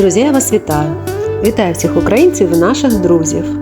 Друзі, я вас вітаю! Вітаю всіх українців і наших друзів.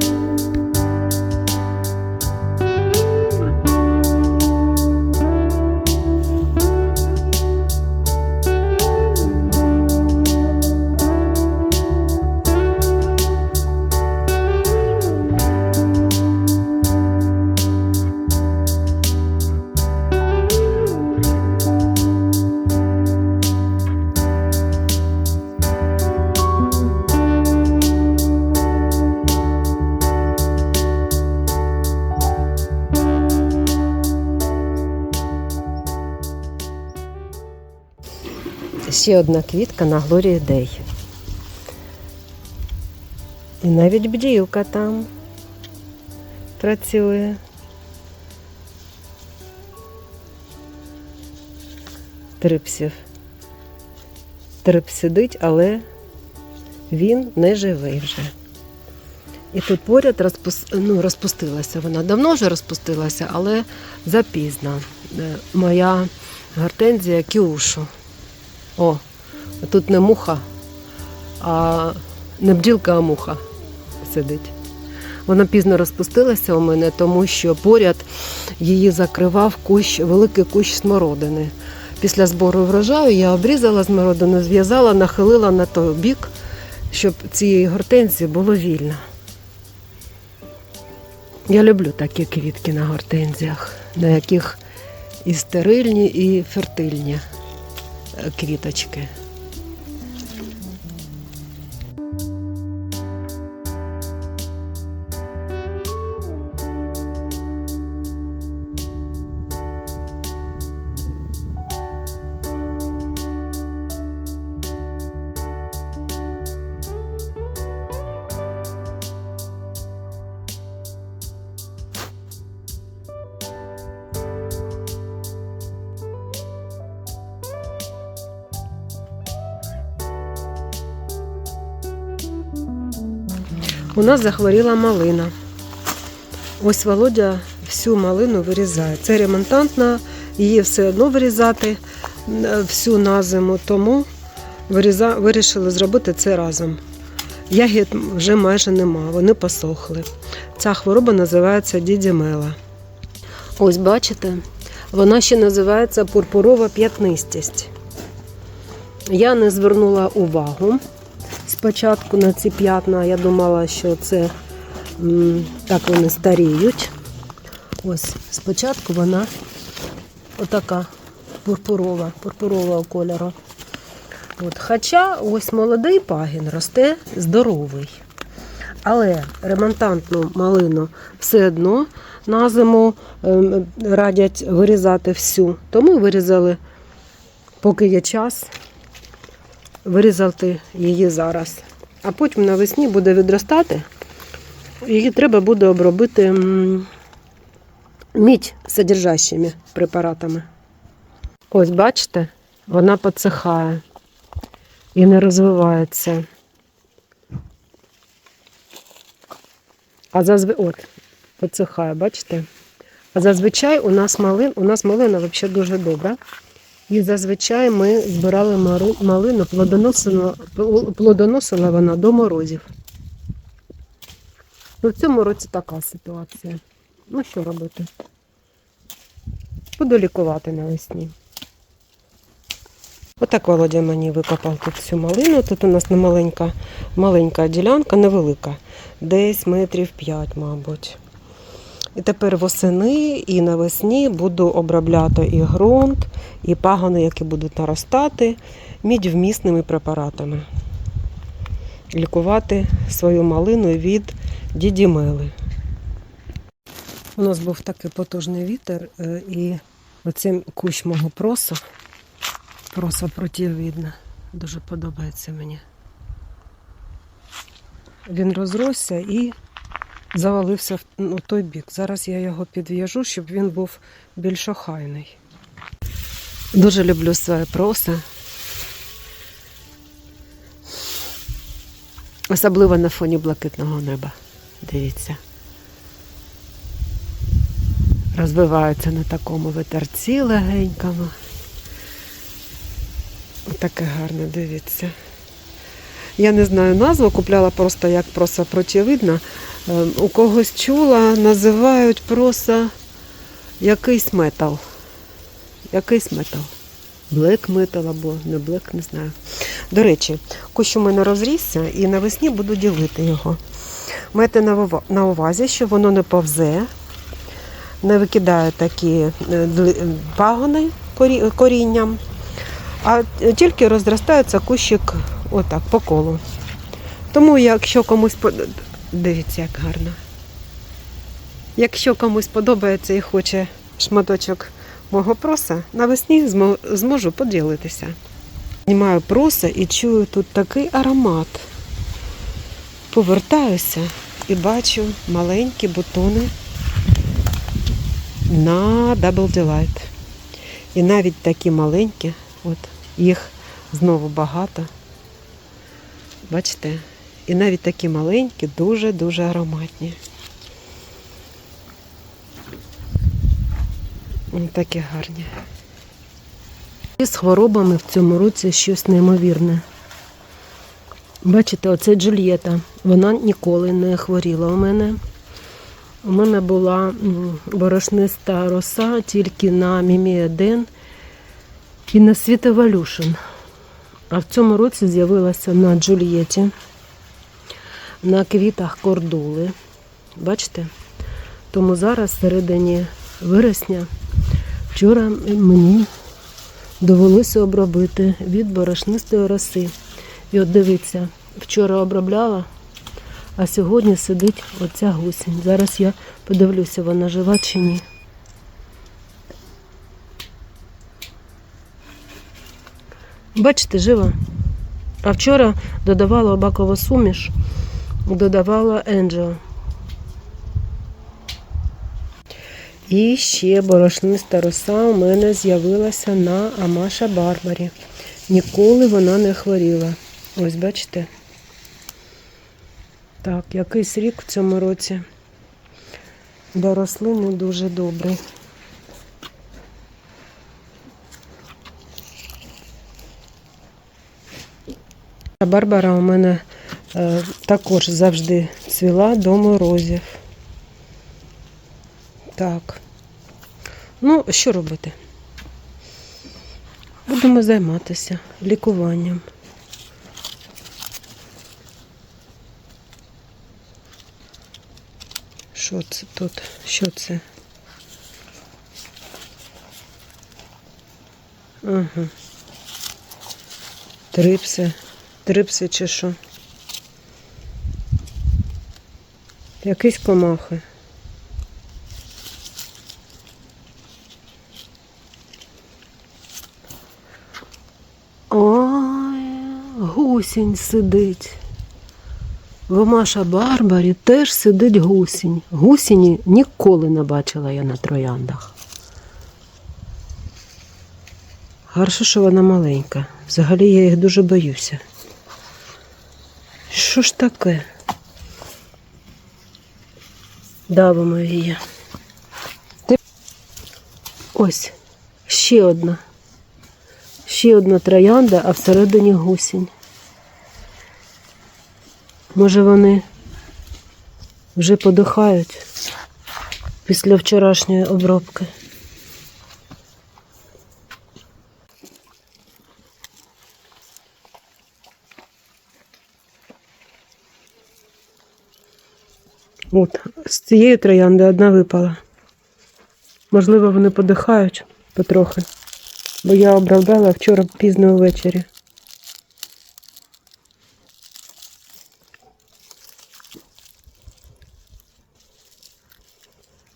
Ще одна квітка на Глорії Дей. І навіть бджілка там працює. Трипсів. Трип сидить, але він не живий вже. І тут поряд розпус... ну, розпустилася вона. Давно вже розпустилася, але запізно. Е, Моя гортензія кіушу. О, тут не муха, а не бджілка, а муха сидить. Вона пізно розпустилася у мене, тому що поряд її закривав кущ, великий кущ смородини. Після збору врожаю я обрізала смородину, зв'язала, нахилила на той бік, щоб цієї гортензії було вільно. Я люблю такі квітки на гортензіях, на яких і стерильні, і фертильні квіточки. У нас захворіла малина. Ось Володя всю малину вирізає. Це ремонтантна, її все одно вирізати е, всю на зиму, тому вирішили зробити це разом. Ягід вже майже нема, вони посохли. Ця хвороба називається дідімела. Ось бачите, вона ще називається пурпурова п'ятнистість. Я не звернула увагу спочатку на ці п'ятна. Я думала, що це так вони старіють. Ось спочатку вона отака пурпурова, пурпурового кольору. От. Хоча ось молодий пагін росте здоровий. Але ремонтантну малину все одно на зиму ем, радять вирізати всю. Тому вирізали, поки є час, вирізати її зараз. А потім навесні буде відростати. Її треба буде обробити мідь содержащими препаратами. Ось, бачите, вона підсихає і не розвивається. А зазвичай, от, підсихає, бачите? А зазвичай у нас малин, у нас малина взагалі дуже добра. І зазвичай ми збирали малину, плодоносила, плодоносила вона до морозів. Ну, в цьому році така ситуація. Ну, що робити? Буду лікувати навесні. Отак Володя мені викопав тут всю малину. Тут у нас не маленька, маленька ділянка, невелика. Десь метрів 5, мабуть. І тепер восени і навесні буду обробляти і ґрунт, і пагони, які будуть наростати, мідьвмісними препаратами. Лікувати свою малину від дідімели. У нас був такий потужний вітер, е, і оцей кущ мого просу, просо противідна, дуже подобається мені. Він розросся і завалився в ну, той бік. Зараз я його підв'яжу, щоб він був більш охайний. Дуже люблю своє проса. Особливо на фоні блакитного неба. Дивіться. Розвиваються на такому вітерці легенькому. Таке гарне, дивіться. Я не знаю назву, купляла просто як проса прочевидна. Е, У когось чула, називають проса якийсь метал. Якийсь метал. Блек метал або не блек, не знаю. До речі, кущ у мене розрісся і навесні буду ділити його. Майте на увазі, що воно не повзе, не викидає такі е, е, пагони корінням, а тільки розростається кущик отак по колу. Тому, якщо комусь дивіться, як гарно. Якщо комусь подобається і хоче шматочок мого проса, навесні зможу поділитися. Знімаю проса і чую тут такий аромат. Повертаюся і бачу маленькі бутони на Double Delight. І навіть такі маленькі, от їх знову багато. Бачите? І навіть такі маленькі, дуже-дуже ароматні. Такі гарні. І з хворобами в цьому році щось неймовірне. Бачите, оце Джульєта. Вона ніколи не хворіла у мене. У мене була борошниста роса тільки на Міміеден і на Світовалюшин. А в цьому році з'явилася на Джульєті, на квітах кордули. Бачите? Тому зараз, середині вересня, вчора мені довелося обробити від борошнистої роси. І от дивіться, вчора обробляла, а сьогодні сидить оця гусінь. Зараз я подивлюся, вона жива чи ні. Бачите, жива. А вчора додавала бакову суміш, додавала Енджо. І ще борошниста роса у мене з'явилася на Амаша Барбарі. Ніколи вона не хворіла. Ось бачите. Так, якийсь рік в цьому році. Для рослини дуже добрий. Барбара у мене е, також завжди цвіла до морозів. Так. Ну, що робити? Будемо займатися лікуванням. Що це тут? Що це? Ага. Трипси. Трипси чи що? Якісь комахи. Ой, гусінь сидить. В Маша Барбарі теж сидить гусінь. Гусіні ніколи не бачила я на трояндах. Гарше, що вона маленька. Взагалі я їх дуже боюся. Що ж таке? Давимо її. Ось, ще одна. Ще одна троянда, а всередині гусінь. Може вони вже подихають після вчорашньої обробки. От, з цієї троянди одна випала. Можливо, вони подихають потрохи, бо я обробляла вчора пізно ввечері.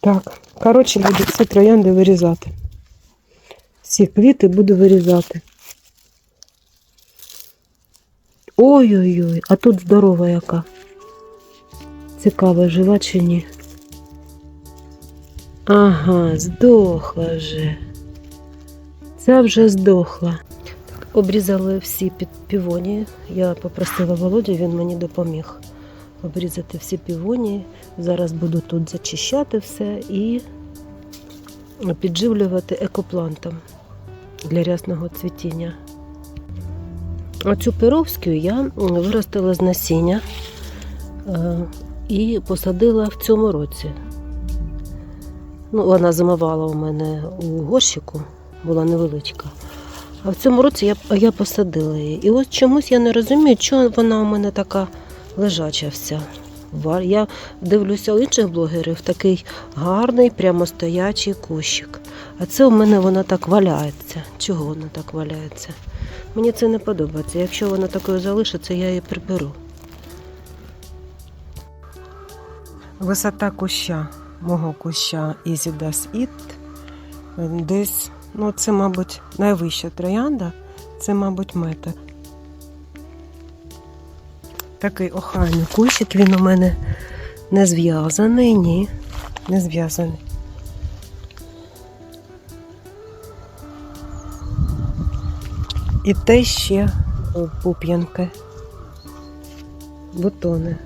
Так, коротше, буду всі троянди вирізати. Всі квіти буду вирізати. Ой-ой-ой, а тут здорова яка. Цікаво, жива чи ні. Ага, здохла вже. Ця вже здохла. Так, обрізали всі під півонії. Я попросила Володю, він мені допоміг обрізати всі півонії. Зараз буду тут зачищати все і підживлювати екоплантом для рясного цвітіння. Оцю пировську я виростила з насіння е, і посадила в цьому році. Ну, вона зимувала у мене у горщику, була невеличка. А в цьому році я, я посадила її. І ось чомусь я не розумію, чому вона у мене така лежача вся. Я дивлюся у інших блогерів такий гарний, прямостоячий кущик. А це у мене вона так валяється. Чого вона так валяється? Мені це не подобається. Якщо вона такою залишиться, я її приберу. Висота куща, мого куща Does It десь, ну це, мабуть, найвища троянда, це, мабуть, метр. Такий охайний кущик, він у мене не зв'язаний, ні, не зв'язаний. І те ще пуп'янки, бутони.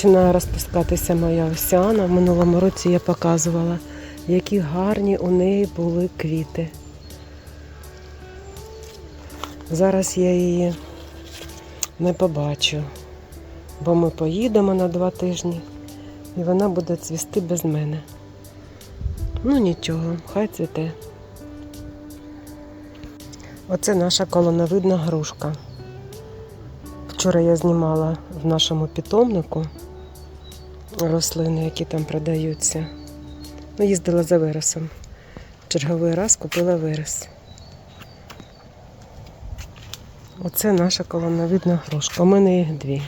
Починає розпускатися моя осяна. В минулому році я показувала, які гарні у неї були квіти. Зараз я її не побачу, бо ми поїдемо на два тижні і вона буде цвісти без мене. Ну нічого, хай цвіте. Оце наша колоновидна грушка. Вчора я знімала в нашому питомнику рослини, які там продаються. Ну, їздила за виросом. Черговий раз купила вирос. Оце наша колоновидна грушка. У мене їх дві.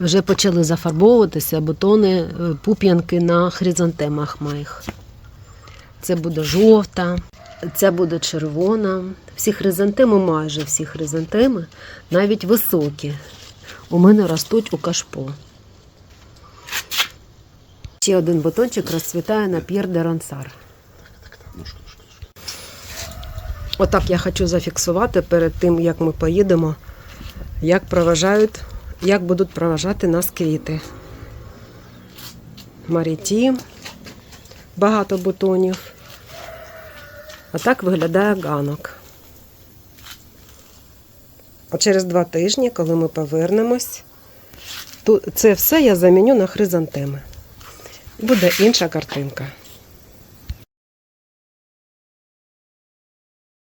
Вже почали зафарбовуватися бутони, е, пуп'янки на хризантемах моїх. Це буде жовта, ця буде червона. Всі хризантеми, майже всі хризантеми, навіть високі. У мене ростуть у кашпо. Ще один бутончик розцвітає на П'єр де Рансар. Отак я хочу зафіксувати перед тим, як ми поїдемо, як проважають, як будуть проважати нас квіти. Маріті, багато бутонів. А так виглядає ганок. А через два тижні, коли ми повернемось, це все я заміню на хризантеми. Буде інша картинка.